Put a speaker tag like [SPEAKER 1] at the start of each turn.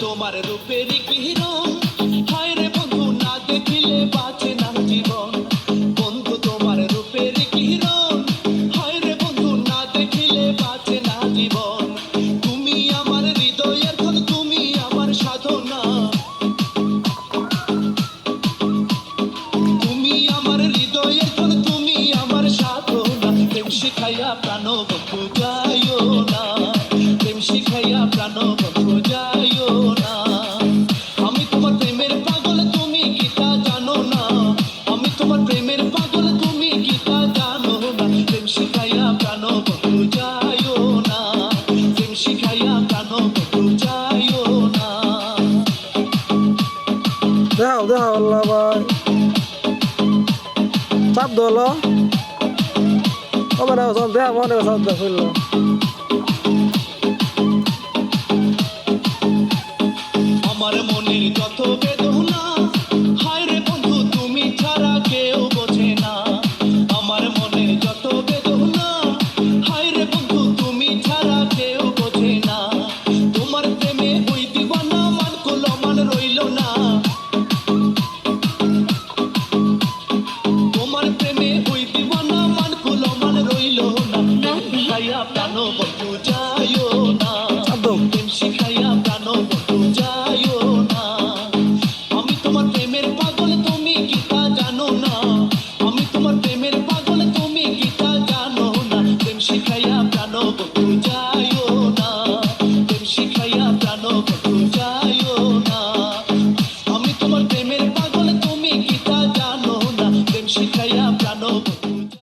[SPEAKER 1] তোমার রূপের কি হায় শিখাইয়া প্রাণ বন্ধু যাইও না। প্রেম শিখাইয়া প্রাণ বন্ধু যাইও না। আমি তোমার প্রেমের পাগল, তুমি কি তা জানো না? আমি তোমার প্রেমের পাগল, তুমি কি তা জানো না? প্রেম শিখাইয়া প্রাণ বন্ধু যাইও না। প্রেম শিখাইয়া প্রাণ বন্ধু যাইও না।
[SPEAKER 2] দেখাও দেখাও আল্লাহ ভাই। চাপ দলো সব দেখা মনে দেখ